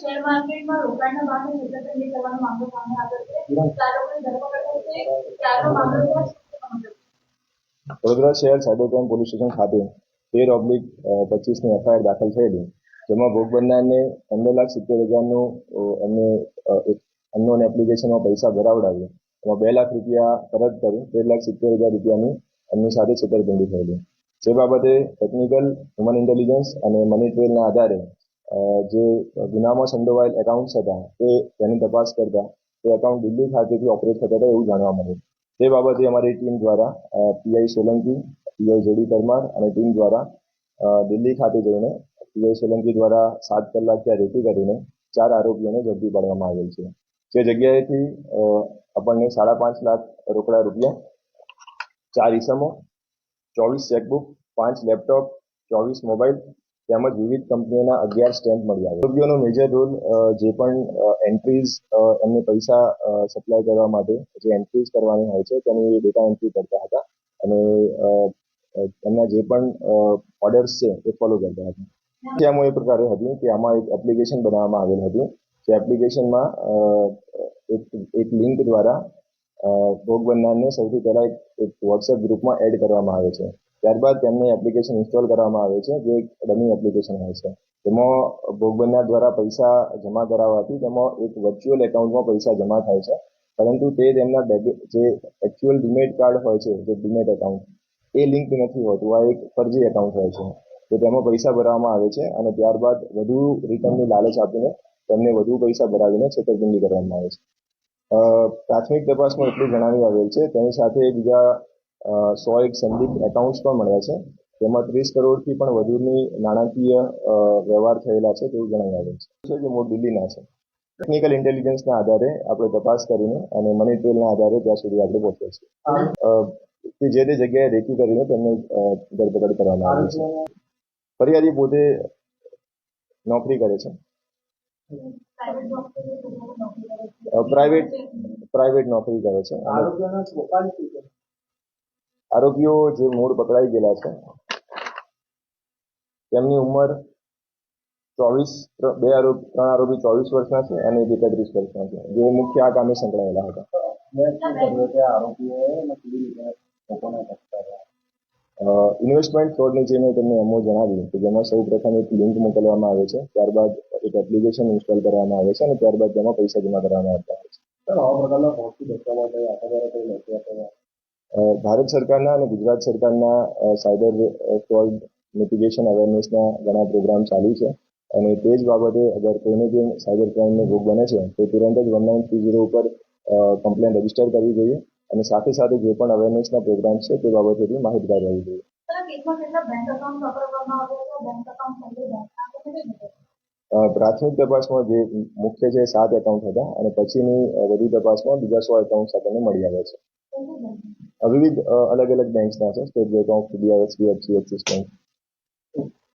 Share માર્કેટમાં રોકાણના ભાગે છેતરપિંડી કરવાનો મામલો સામે આવ્યો છે. ચાર લોકોની ધરપકડ થઈ છે. ચારનો મામલો? વડોદરા શહેર સાયબર ક્રાઇમ પોલીસ સ્ટેશન ખાતે તેર ઓબ્લિક પચીસની એફઆઈઆર દાખલ થયેલી. જેમાં ભોગ બનનારને પંદર લાખ સિત્તેર હજારનું એમને અનનોન એપ્લિકેશનમાં પૈસા ભરાવડાવ્યું. એમાં બે લાખ રૂપિયા પરત કરી તેર લાખ સિત્તેર હજાર રૂપિયાની એમની સાથે છેતરપિંડી થયેલી. જે બાબતે ટેકનિકલ હ્યુમન ઇન્ટેલિજન્સ અને મની ટ્રેલના આધારે જે ગુનામાં સંડોવાયેલ એકાઉન્ટ્સ હતા તે તેની તપાસ કરતા તે એકાઉન્ટ દિલ્હી ખાતેથી ઓપરેટ થતા હતા એવું જાણવા મળ્યું. તે બાબતે અમારી ટીમ દ્વારા PI Solanki PI JD Parmar અને ટીમ દ્વારા દિલ્હી ખાતે જઈને પીઆઈ સોલંકી દ્વારા સાત કલાક ત્યાં રેકી કરીને ચાર આરોપીઓને ઝડપી પાડવામાં આવેલ છે. જે જગ્યાએથી આપણને સાડા પાંચ લાખ રોકડા રૂપિયા, ચાર ઈસમો, ચોવીસ ચેકબુક, પાંચ લેપટોપ, ચોવીસ મોબાઈલ તેમજ વિવિધ કંપનીઓના અગિયાર સ્ટેમ્પ મળી આવ્યા આરોપીઓનો મેજર રોલ જે પણ એન્ટ્રીઝ એમને પૈસા સપ્લાય કરવા માટે જે એન્ટ્રીઝ કરવાની હોય છે, તેની ડેટા એન્ટ્રી કરતા હતા. અને એમના જે પણ ઓર્ડર્સ છે, એ ફોલો કરતા હતા. આમાં એ પ્રકારે હતું કે આમાં એક એપ્લિકેશન બનાવવામાં આવેલ હતું. જે એપ્લિકેશનમાં એક લિંક દ્વારા ભોગ બનનારને સૌથી પહેલાં એક વોટ્સએપ ગ્રુપમાં એડ કરવામાં આવે છે. ત્યારબાદ તેમને એપ્લિકેશન ઇન્સ્ટોલ કરવામાં આવે છે, જે એક ડમી એપ્લિકેશન હોય છે. તેમાં ભોગ બનનાર દ્વારા પૈસા જમા કરાવવાથી તેમાં એક વર્ચ્યુઅલ એકાઉન્ટમાં પૈસા જમા થાય છે. પરંતુ તે તેમના જે એકચ્યુઅલ ડિમેટ કાર્ડ હોય છે, જે ડિમેટ એકાઉન્ટ એ લિંક નથી હોતું. આ એક ફરજી એકાઉન્ટ હોય છે. તો તેમાં પૈસા ભરવામાં આવે છે અને ત્યારબાદ વધુ રિટર્નની લાલચ આપીને તેમને વધુ પૈસા ભરાવીને છેતરપિંડી કરવામાં આવે છે. પ્રાથમિક તપાસમાં એટલું જણાવી આવેલ છે. તેની સાથે બીજા સો એક સંદિગ્ધ એકાઉન્ટ્સ પણ મળ્યા છે. તેમાં ત્રીસ કરોડથી પણ વધુની નાણાકીય વ્યવહાર થયેલા છે તેવું જણાવી આવ્યું છે. જે મૂળ દિલ્હીના છે? ટેકનિકલ ઇન્ટેલિજન્સના આધારે આપણે તપાસ કરીને અને મની ટ્રેલના આધારે ત્યાં સુધી આપણે પહોંચ્યા છીએ. અ, જે તે જગ્યાએ રેકી કરીને તેમને ધરપકડ કરવામાં આવી છે. ફરિયાદી પોતે નોકરી કરે છે. પ્રાઇવેટ પ્રાઇવેટ નોકરી કરે છે અને આરોપીઓના પ્રોફાઇલ શું છે આરોપીઓ જે મૂળ પકડાઈ ગયેલા છે, તેમની ઉંમર ચોવીસ, બે આરોપી, ત્રણ આરોપી ચોવીસ વર્ષના છે અને એક એકત્રીસ વર્ષના છે જે મુખ્ય આ કામે સંકળાયેલા હતા. ઇન્વેસ્ટમેન્ટ ફ્રોડની જે મેં તમને એમો જણાવ્યું કે જેમાં સૌ પ્રથમ એક લિંક મોકલવામાં આવે છે, ત્યારબાદ એક એપ્લિકેશન ઇન્સ્ટોલ કરવામાં આવે છે અને ત્યારબાદ તેમાં પૈસા જમા કરવામાં આવતા હોય છે. ભારત સરકારના અને ગુજરાત સરકારના સાયબર ફ્રોડ મિટિગેશન અવેરનેસના ઘણા પ્રોગ્રામ ચાલુ છે. અને તે જ બાબતે અગર કોઈને જે સાયબર ક્રાઇમનો ભોગ બને છે તો તુરંત જ વન નાઇન થ્રી ઝીરો ઉપર કમ્પ્લેન રજિસ્ટર કરવી જોઈએ અને સાથે સાથે જે પણ અવેરનેસના પ્રોગ્રામ છે તે બાબતેથી માહિતગાર રહેવી જોઈએ. પ્રાથમિક તપાસમાં જે મુખ્ય છે સાત એકાઉન્ટ હતા અને પછીની વધુ તપાસમાં બીજા સો એકાઉન્ટ આપણને મળી આવ્યા છે. વિવિધ અ, અલગ અલગ બેંક્સના છે State Bank of India HDFC Axis Bank